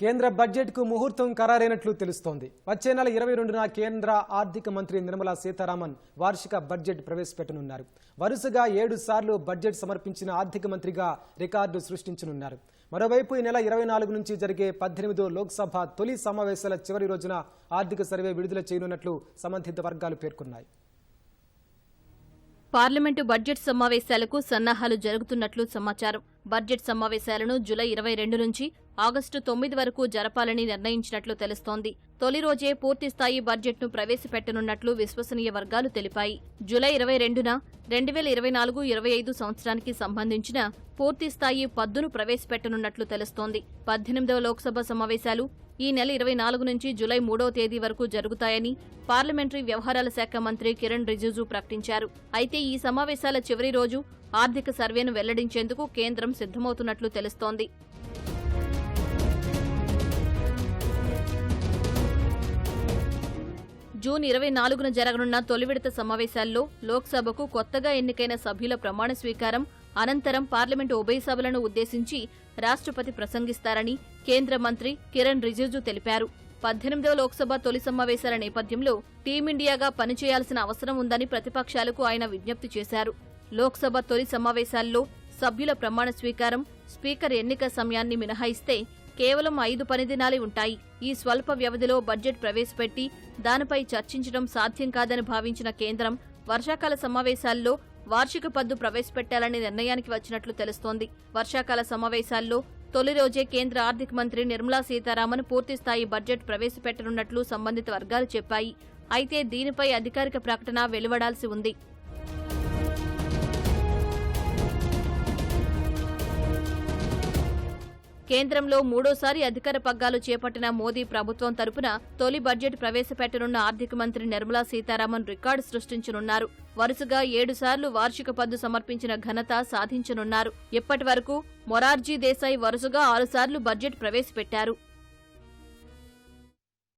కేంద్ర బడ్జెట్కు ముహూర్తం ఖరారైనట్లు తెలుస్తోంది. వచ్చే నెల ఇరవై రెండున కేంద్ర ఆర్థిక మంత్రి నిర్మలా సీతారామన్ వార్షిక బడ్జెట్ ప్రవేశపెట్టనున్నారు. వరుసగా ఏడు సార్లు బడ్జెట్ సమర్పించిన ఆర్థిక మంత్రిగా రికార్డు సృష్టించనున్నారు. మరోవైపు ఈ నెల ఇరవై నాలుగు నుంచి జరిగే పద్దెనిమిదో లోక్సభ తొలి సమావేశాల చివరి రోజున ఆర్థిక సర్వే విడుదల చేయనున్నట్లు సంబంధిత వర్గాలు పేర్కొన్నాయి. పార్లమెంటు బడ్జెట్ సమావేశాలకు సన్నాహాలు జరుగుతున్నట్లు సమాచారం. బడ్జెట్ సమావేశాలను జులై ఇరవై రెండు నుంచి ఆగస్టు తొమ్మిది వరకు జరపాలని నిర్ణయించినట్లు తెలుస్తోంది. తొలి రోజే పూర్తిస్థాయి బడ్జెట్ను ప్రవేశపెట్టనున్నట్లు విశ్వసనీయ వర్గాలు తెలిపాయి. జులై ఇరవై రెండున రెండు వేల ఇరవై నాలుగు ఇరవై ఐదు సంవత్సరానికి సంబంధించిన పూర్తిస్థాయి పద్దును ప్రవేశపెట్టనున్నట్లు తెలుస్తోంది. పద్దెనిమిదవ లోక్సభ సమావేశాలు ఈ నెల ఇరవై నాలుగు నుంచి జులై మూడో తేదీ వరకు జరుగుతాయని పార్లమెంటరీ వ్యవహారాల శాఖ మంత్రి కిరణ్ రిజిజు ప్రకటించారు. అయితే ఈ సమావేశాల చివరి రోజు ఆర్థిక సర్వేను వెల్లడించేందుకు కేంద్రం సిద్ధమవుతున్నట్లు తెలుస్తోంది. జూన్ ఇరవై నాలుగున జరగనున్న తొలి విడత సమావేశాల్లో లోక్సభకు కొత్తగా ఎన్నికైన సభ్యుల ప్రమాణ స్వీకారం అనంతరం పార్లమెంటు ఉభయ సభలను ఉద్దేశించి రాష్ట్రపతి ప్రసంగిస్తారని కేంద్ర మంత్రి కిరణ్ రిజిజు తెలిపారు. పద్దెనిమిదవ లోక్సభ తొలి సమావేశాల నేపథ్యంలో టీమిండియాగా పనిచేయాల్సిన అవసరం ఉందని ప్రతిపక్షాలకు ఆయన విజ్ఞప్తి చేశారు. లోక్సభ తొలి సమావేశాల్లో సభ్యుల ప్రమాణ స్వీకారం స్పీకర్ ఎన్నిక సమయాన్ని మినహాయిస్తే కేవలం ఐదు పనిదినాలే ఉంటాయి. ఈ స్వల్ప వ్యవధిలో బడ్జెట్ ప్రవేశపెట్టి దానిపై చర్చించడం సాధ్యం కాదని భావించిన కేంద్రం వర్షాకాల సమావేశాల్లో వార్షిక పద్దు ప్రవేశపెట్టాలనే నిర్ణయానికి వచ్చినట్లు తెలుస్తోంది. వర్షాకాల సమావేశాల్లో తొలి రోజే కేంద్ర ఆర్థిక మంత్రి నిర్మలా సీతారామన్ పూర్తిస్థాయి బడ్జెట్ ప్రవేశపెట్టనున్నట్లు సంబంధిత వర్గాలు చెప్పాయి. అయితే దీనిపై అధికారిక ప్రకటన వెలువడాల్సి ఉంది. కేంద్రంలో మూడోసారి అధికార పగ్గాలు చేపట్టిన మోదీ ప్రభుత్వం తరపున తొలి బడ్జెట్ ప్రవేశపెట్టనున్న ఆర్థిక మంత్రి నిర్మలా సీతారామన్ రికార్డు సృష్టించనున్నారు. వరుసగా ఏడుసార్లు వార్షిక పద్దు సమర్పించిన ఘనత సాధించనున్నారు. ఇప్పటి వరకు మొరార్జీ దేశాయ్ వరుసగా ఆరుసార్లు బడ్జెట్ ప్రవేశపెట్టారు.